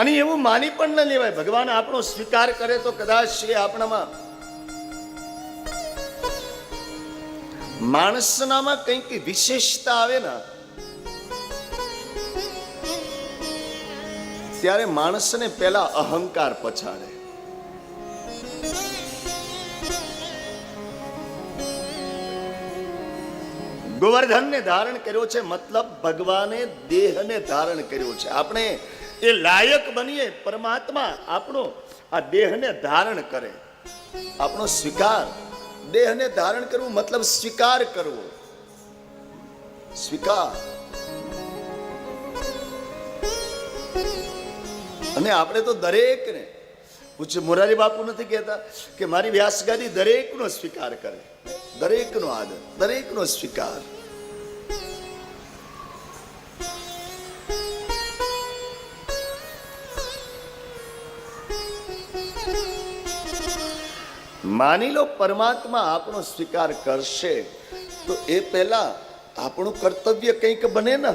અને એવું માની પણ ન લેવાય. ભગવાન આપણો સ્વીકાર કરે તો કદાચ એ આપણામાં માણસનામાં કંઈક વિશેષતા આવે ને, ત્યારે માણસને પેલા અહંકાર પછાડે. ગોવર્ધનને ધારણ કર્યો છે, મતલબ ભગવાને દેહને ધારણ કર્યો છે. આપણે એ લાયક બનીએ, પરમાત્મા આપણો આ દેહને ધારણ કરે. આપણો સ્વીકાર, દેહને ધારણ કરવું મતલબ સ્વીકાર કરવો. સ્વીકાર. અને આપણે તો દરેકને પૂછ્ય મોરારી બાપુ નથી કહેતા કે મારી વ્યાસગાદી દરેકનો સ્વીકાર કરે, દરેકનો આદર, દરેકનો સ્વીકાર. માની લો પરમાત્મા આપણો સ્વીકાર કરશે, તો એ પહેલા આપણું કર્તવ્ય કંઈક બને ને.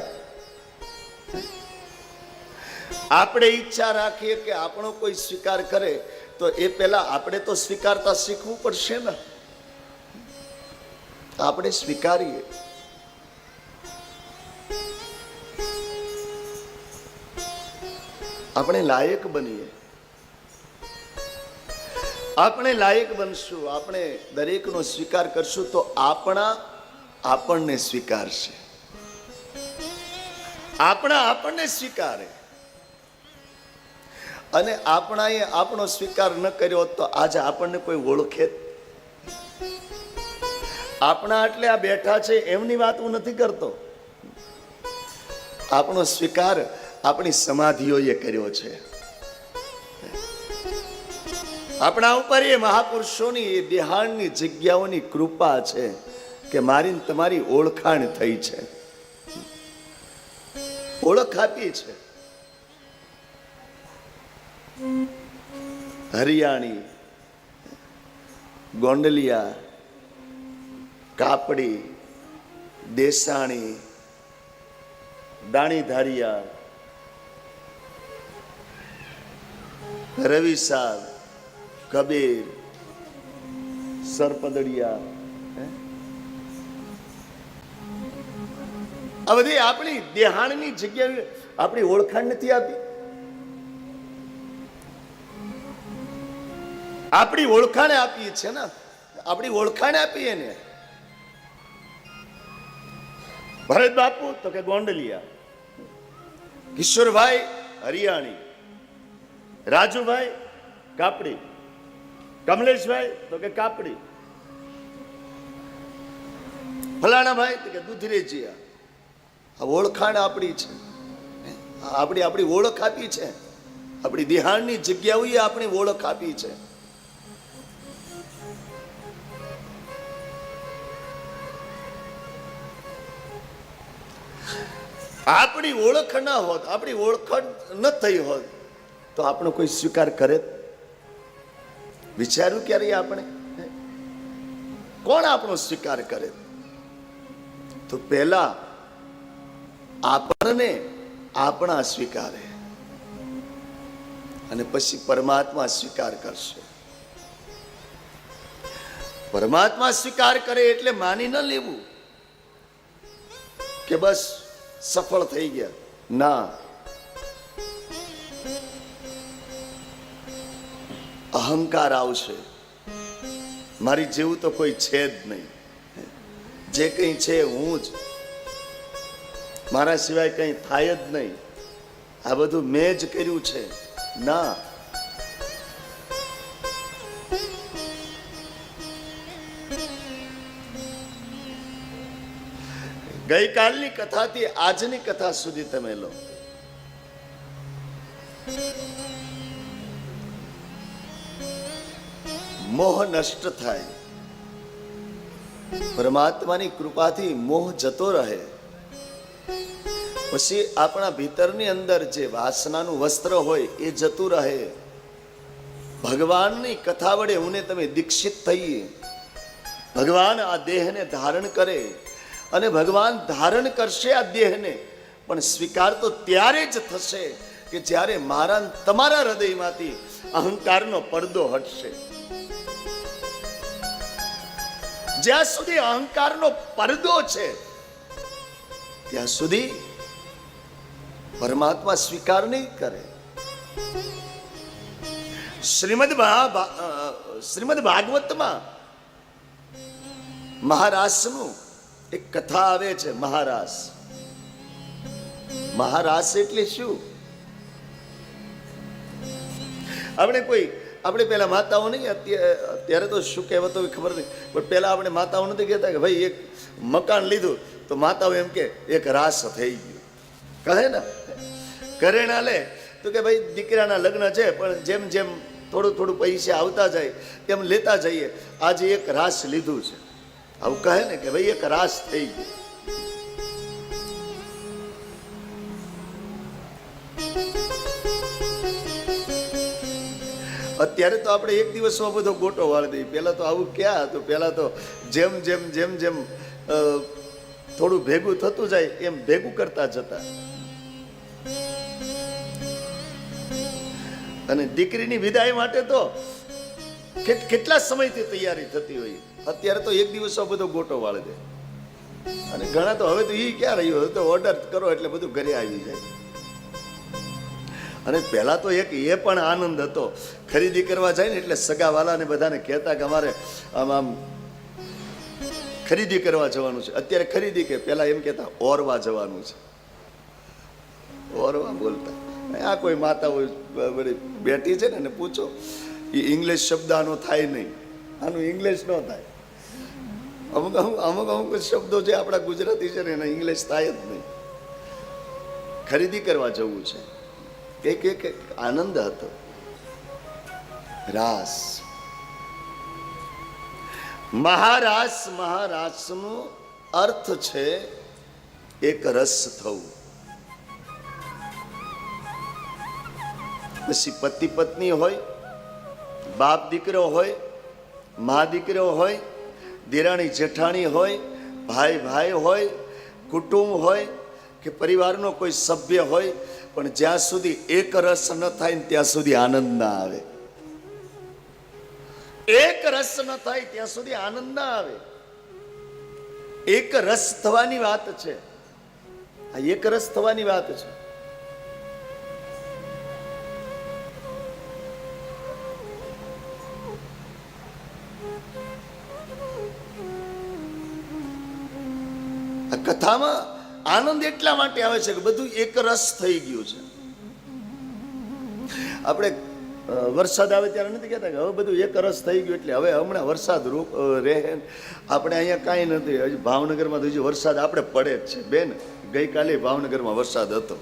આપણે ઈચ્છા રાખીએ કે આપણો કોઈ સ્વીકાર કરે, તો એ પહેલા આપણે તો સ્વીકારતા શીખવું પડશે ને. આપણે સ્વીકારીએ. આપણે લાયક બનીએ. આપણે લાયક બનશું, આપણે દરેકનો સ્વીકાર કરશું તો આપણા આપણને સ્વીકારશે. આપણા આપણને સ્વીકારે. અને આપણાએ આપણો સ્વીકાર ન કર્યો તો આજે આપણને કોઈ ઓળખે આપણા એટલે આ બેઠા છે, એમની વાત હું નથી કરતો. આપણો સ્વીકાર આપણી સમાધિઓએ કર્યો છે. આપણા ઉપર એ મહાપુરુષોની, એ દેહાણની જગ્યાઓની કૃપા છે કે મારી તમારી ઓળખાણ થઈ છે. ઓળખ આપી છે. હરિયાણી ગોંડલિયા, કાપડી, દેસાણી, દાણીધારિયા, રવિ સાહેબ કબીર, સરપદડિયા? આ બધી આપણી દેહાણની જગ્યાએ આપણી ઓળખાણ નથી આપી આપણી ઓળખાણ આપીએ છે ને, આપણી ઓળખાણ આપીએ ને ભરત બાપુ, તો કે ગોંડલિયા, કિશોરભાઈ હરિયાણી, રાજુભાઈ કાપડી કમલેશભાઈ, તો કે કાપડી. ફલાણા ભાઈ, તો કે દુધરેજીયા આ. ઓળખાણ આપણી છે. આપણી આપણી ઓળખ આપી છે. આપણી દિહાણની જગ્યાઓએ આપણી ઓળખ આપી છે. આપણી ઓળખ ના હોત, આપણી ઓળખ ન થઈ હોત, તો આપણો કોઈ સ્વીકાર કરે? વિચાર્યું ક્યારે આપણે? કોણ આપણો સ્વીકાર કરે? તો પહેલા આપણને આપણા સ્વીકારે અને પછી પરમાત્મા સ્વીકાર કરશે. પરમાત્મા સ્વીકાર કરે એટલે માની ન લેવું કે બસ સફળ થઈ ગયા. ના અહંકાર આવશે. મારી જેવું તો કોઈ છે જ નહીં. જે કંઈ છે હું જ. મારા સિવાય કંઈ થાય જ નહીં. આ બધું મેં જ કર્યું છે. ના. ગઈકાલની કથાથી આજની કથા સુધી તમે લો. મોહ નષ્ટ થાય. પરમાત્માની કૃપાથી મોહ જતો રહે. પછી આપણા ભીતરની અંદર જે વાસનાનું વસ્ત્ર હોય એ જતું રહે. ભગવાનની કથા વડે હું તમે દીક્ષિત થઈએ. ભગવાન આ દેહને ધારણ કરે અને ભગવાન ધારણ કરશે આ દેહને. પણ સ્વીકાર તો ત્યારે જ થશે કે જ્યારે મારા તમારા હૃદયમાંથી અહંકારનો પડદો હટશે. જ્યાં સુધી અહંકારનો પરદો છે, ત્યાં સુધી પરમાત્મા સ્વીકાર નહીં કરે. શ્રીમદ શ્રીમદ ભાગવતમાં મહારાસનું એક કથા આવે છે, મહારાસ. મહારાસ એટલે શું? આપણે કોઈ આપણે પહેલાં માતાઓ નહીં અત્યારે તો શું કહેવાતો ખબર નહીં. પણ પહેલાં આપણે માતાઓ નથી કહેતા કે ભાઈ એક મકાન લીધું, તો માતાઓ એમ કે, એક રાસ થઈ ગયું. કહે ને? ઘરેણા લે. તો કે ભાઈ, દીકરાના લગ્ન છે, પણ જેમ જેમ થોડું થોડું પૈસા આવતા જાય એમ લેતા જઈએ. આજે એક રાસ લીધું છે. આવું કહે ને કે ભાઈ, એક રાસ થઈ ગયું. અત્યારે તો આપણે એક દિવસમાં બધો ગોટો વાળી દઈએ. પહેલાં તો આવું ક્યાં હતું? પહેલાં તો જેમ જેમ જેમ જેમ થોડું ભેગું થતું જાય, એમ ભેગું કરતા જતા. અને દીકરીની વિદાય માટે તો કેટલા સમયથી તૈયારી થતી હોય? અત્યારે તો એક દિવસમાં બધો ગોટો વાળી દે. અને ઘણા તો હવે તો એ ક્યાં રહ્યું? હવે તો ઓર્ડર કરો એટલે બધું ઘરે આવી જાય. અને પહેલાં તો એક એ પણ આનંદ હતો. ખરીદી કરવા જાય ને એટલે સગાવાલાને બધાને કહેતા કે અમારે આમ આમ ખરીદી કરવા જવાનું છે. અત્યારે ખરીદી કે પહેલાં એમ કહેતા, ઓરવા જવાનું છે. ઓરવા બોલતા. આ કોઈ માતા હોય બધી બેઠી છે ને એને પૂછો એ ઇંગ્લિશ શબ્દ આનો થાય નહીં. આનું ઇંગ્લિશ ન થાય. અમુક અમુક અમુક અમુક શબ્દો જે આપણા ગુજરાતી છે ને એના ઇંગ્લિશ થાય જ નહીં. ખરીદી કરવા જવું છે. એક એક આનંદ હતો રાસ મહારાસ મહારાસનો અર્થ છે એક રસ થવું પછી પતિ પત્ની હોય, બાપ દીકરો હોય, મા દીકરો હોય, દેરાણી જેઠાણી હોય, ભાઈ ભાઈ હોય, કુટુંબ હોય, કે પરિવારનો કોઈ સભ્ય હોય પણ જ્યાં સુધી એક રસ ન થાય ને ત્યાં સુધી આનંદ ના આવે. એક રસ ન થાય ત્યાં સુધી આનંદ ના આવે. એક રસ થવાની વાત છે. આ એક રસ થવાની વાત છે. આ કથામાં આનંદ એટલા માટે આવે છે કે બધું એક રસ થઈ ગયું છે. આપણે વરસાદ આવે ત્યારે નથી કહેતા કે હવે બધું એક રસ થઈ ગયું એટલે હવે હમણાં વરસાદ રૂપ રહે આપણે અહીંયા કાંઈ નથી, હજી ભાવનગરમાં તો હજી વરસાદ આપણે પડે જ છે. બેન, ગઈકાલે ભાવનગરમાં વરસાદ હતો.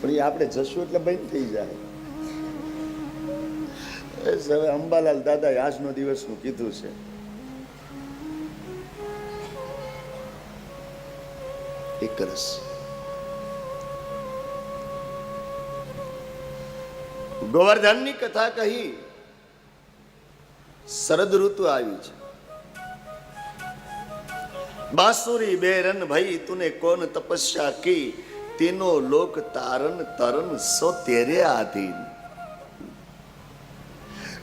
પણ એ આપણે જશું એટલે બંધ થઈ જાય. હવે અંબાલાલ દાદાએ આજનો દિવસનું કીધું છે. એક રસ ગોવર્ધનની કથા કહી, શરદ ઋતુ આવી છે. બાંસુરી બેરન ભાઈ તુને કોન તપસ્યા કી? તેનો લોક તારન તરન સો તેરે આધીન.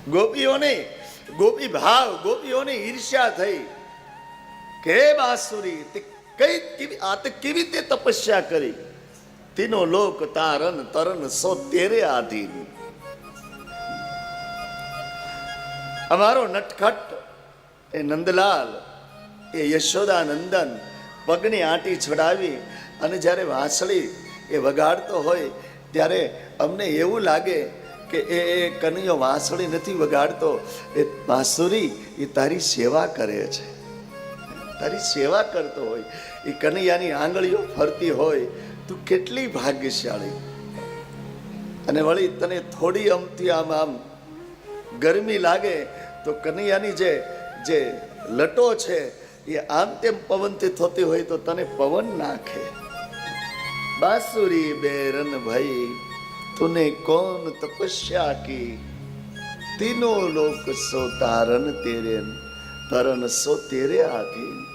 ગોપીઓને, ગોપી ભાવ, ગોપીઓને ઈર્ષ્યા થઈ, કે બાસુરી કઈ કેવી આ તે કેવી રીતે તપસ્યા કરી? તેનો લોક તારન તરણ સો તેરે આધીન. અમારો નટખટ એ નંદલાલ, એ યશોદા નંદન પગની આંટી ચડાવી અને જ્યારે વાંસળી એ વગાડતો હોય ત્યારે અમને એવું લાગે કે એ કનૈયો વાંસળી નથી વગાડતો. એ બાંસુરી એ તારી સેવા કરે છે. તારી સેવા કરતો હોય. એ કનૈયાની આંગળીઓ ફરતી હોય, તું કેટલી ભાગ્યશાળી. અને વળી તને થોડી અમથી આમ આમ ગરમી લાગે, તો કનૈયાની જે જે લટો છે, એ આમ તેમ પવનથી થતી હોય તો તને પવન નાખે. બાંસુરી બેરન ભાઈ, તુને કોણ તપસ્યા કી? તીનો લોક સો તારન તેરે તરન સો તેરે આધીન.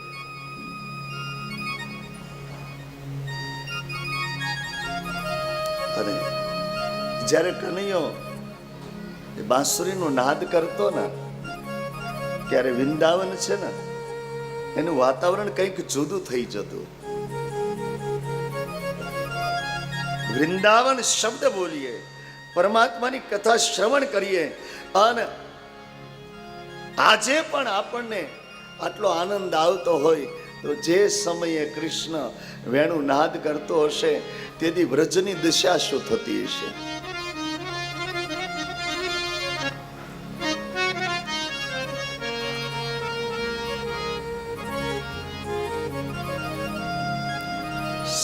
અને જ્યારે કનૈયો એ બાંસુરીનો નાદ કરતો ને, ત્યારે વૃંદાવન છે ને, એનું વાતાવરણ કંઈક જુદું થઈ જતું. વૃંદાવન શબ્દ બોલીએ, પરમાત્માની કથા શ્રવણ કરીએ, અને આજે પણ આપણને આટલો આનંદ આવતો હોય તો જે સમયે કૃષ્ણ વેણુ નાદ કરતો હશે તેથી વ્રજની દિશા શું થતી હશે?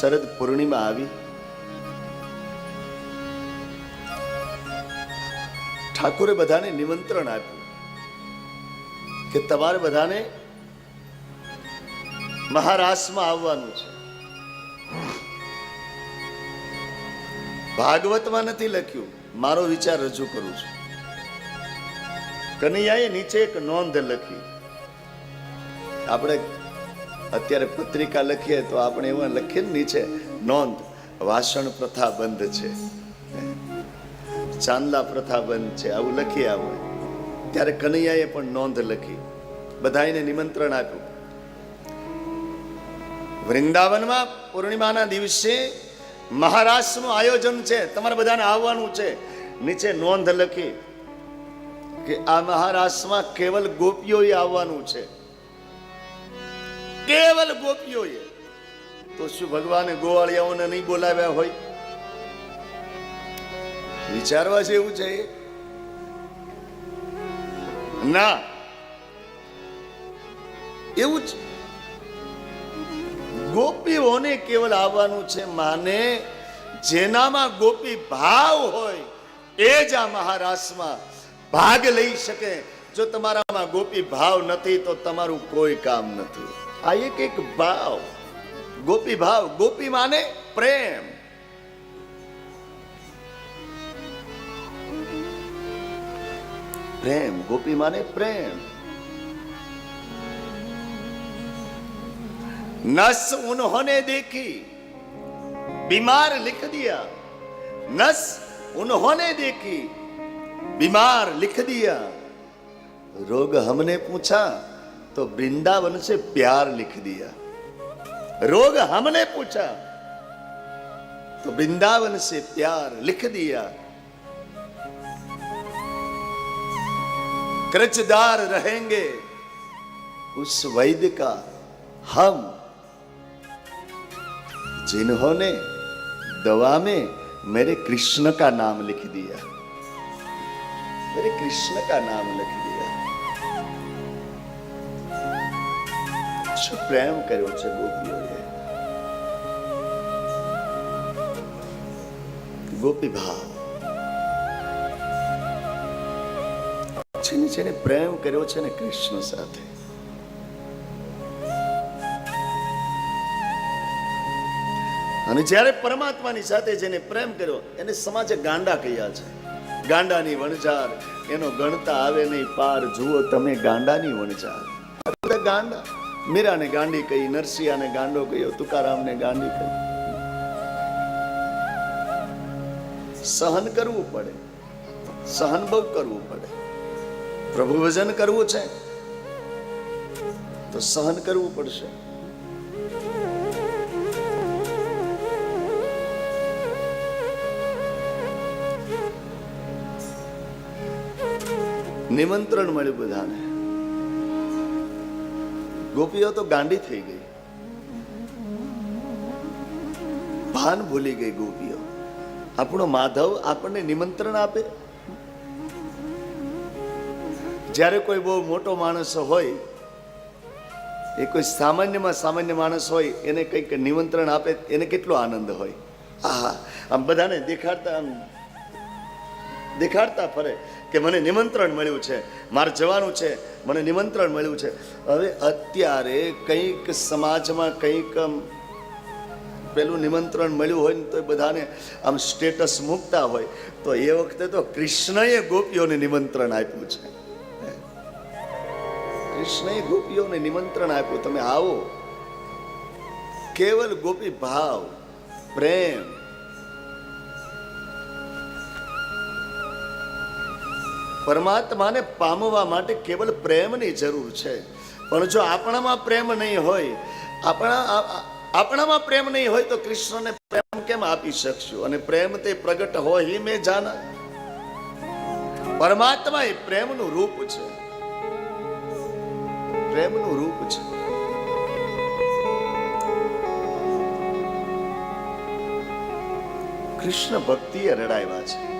શરદ પૂર્ણિમા આવી. ઠાકોરે બધાને નિમંત્રણ આપ્યું કે તમારે બધાને મહારાષ્ટ્રમાં આવવાનું છે. ભાગવતમાં નથી લખ્યું. મારો વિચાર રજૂ કરું છું. કનૈયાએ નીચે એક નોંધ લખી. આપણે અત્યારે પત્રિકા લખીએ તો આપણે એમાં લખીએ ને નીચે, નોંધ, વાસણ પ્રથા બંધ છે. ચાંદલા પ્રથા બંધ છે, આવું લખી આવું ત્યારે કનૈયાએ પણ નોંધ લખી. બધાને નિમંત્રણ આપ્યું. વૃંદાવનમાં પૂર્ણિમાના દિવસે મહારાષ્ટ્રનું આયોજન છે, તમારે બધાને આવવાનું છે. નીચે નોંધ લખી કે આ મહારાષ્ટ્રમાં કેવલ ગોપીઓએ આવવાનું છે. કેવલ ગોપીઓએ. તો શું ભગવાને ગોવાળિયાઓને નહીં બોલાવ્યા હોય? વિચારવા જેવું છે? ના. એવું જ ગોપીઓને કેવલ આવવાનું છે માને. જેનામાં ગોપી ભાવ હોય, એ જ આ મહારાસમાં ભાગ લઈ શકે. જો તમારામાં ગોપી ભાવ નથી, તો તમારું કોઈ કામ નથી. આ એક એક ભાવ. ગોપી ભાવ, ગોપી માને પ્રેમ. પ્રેમ, ગોપી માને પ્રેમ. नस उन्होंने देखी, बीमार लिख दिया। नस उन्होंने देखी, बीमार लिख दिया। रोग हमने पूछा तो वृंदावन से प्यार लिख दिया। रोग हमने पूछा तो वृंदावन से प्यार लिख दिया। क्रचदार रहेंगे, उस वैद्य का हम जिन्होंने दवा में मेरे कृष्ण का नाम लिख दिया मेरे कृष्ण का नाम लिख दिया શું પ્રેમ કર્યો છે ગોપીઓએ ગોપી ભાવ જેને જેને પ્રેમ કર્યો છે ને કૃષ્ણ સાથે અને જ્યારે પરમાત્માની સાથે જેને પ્રેમ કર્યો, એને સમાજે ગાંડા કહ્યા છે. ગાંડાની વણઝાર, એનો ગણતા આવે નહીં, પાર જુઓ તમે ગાંડાની વણઝાર. ગાંડા. મીરાને ગાંડી કહી, નરસિંહાને ગાંડો કહ્યો, તુકારામને ગાંડી કહી. સહન કરવું પડે. સહનભવ કરવું પડે. પ્રભુ ભજન કરવું છે? તો સહન કરવું પડશે. નિમંત્રણ મળ્યું બધાને. ગોપીઓ તો ગાંડી થઈ ગઈ. ભાન ભૂલી ગઈ ગોપીઓ. આપણો માધવ આપણને નિમંત્રણ આપે. જ્યારે કોઈ બહુ મોટો માણસ હોય, એ કોઈ સામાન્યમાં સામાન્ય માણસ હોય, એને કંઈક નિમંત્રણ આપે, એને કેટલો આનંદ હોય. આહા, આમ બધાને દેખાડતા આમ દેખાડતા ફરે કે મને નિમંત્રણ મળ્યું છે, મારે જવાનું છે, મને નિમંત્રણ મળ્યું છે. હવે અત્યારે કંઈક સમાજમાં કંઈક પેલું નિમંત્રણ મળ્યું હોય ને તો બધાને આમ સ્ટેટસ મૂકતા હોય, તો એ વખતે તો કૃષ્ણએ ગોપીઓને નિમંત્રણ આપ્યું છે. કૃષ્ણએ ગોપીઓને નિમંત્રણ આપ્યું. તમે આવો. કેવલ ગોપી ભાવ, પ્રેમ પરમાત્માને પામવા માટે કેવલ પ્રેમની જરૂર છે. પણ જો આપણામાં પ્રેમ નહીં હોય, આપણા, આપણામાં પ્રેમ નહીં હોય તો કૃષ્ણને પ્રેમ કેમ આપી શકશું? અને પ્રેમ તે પ્રગટ હોય હિ મેં જાના? પરમાત્મા એ પ્રેમનું રૂપ છે. પ્રેમનું રૂપ છે. કૃષ્ણ ભક્તિએ રડાવ્યા છે.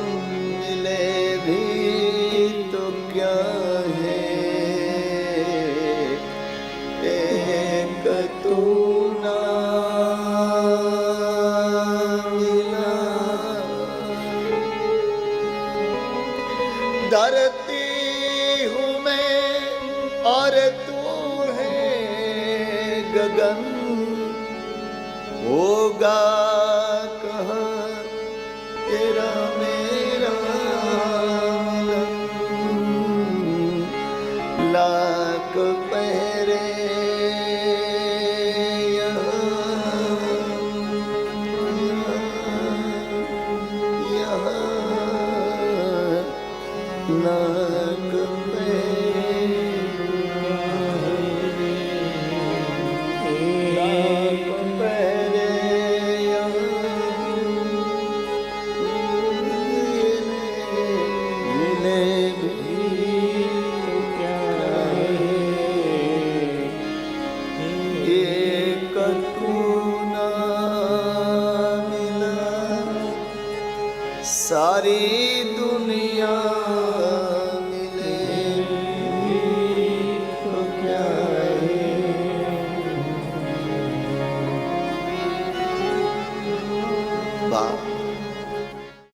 God.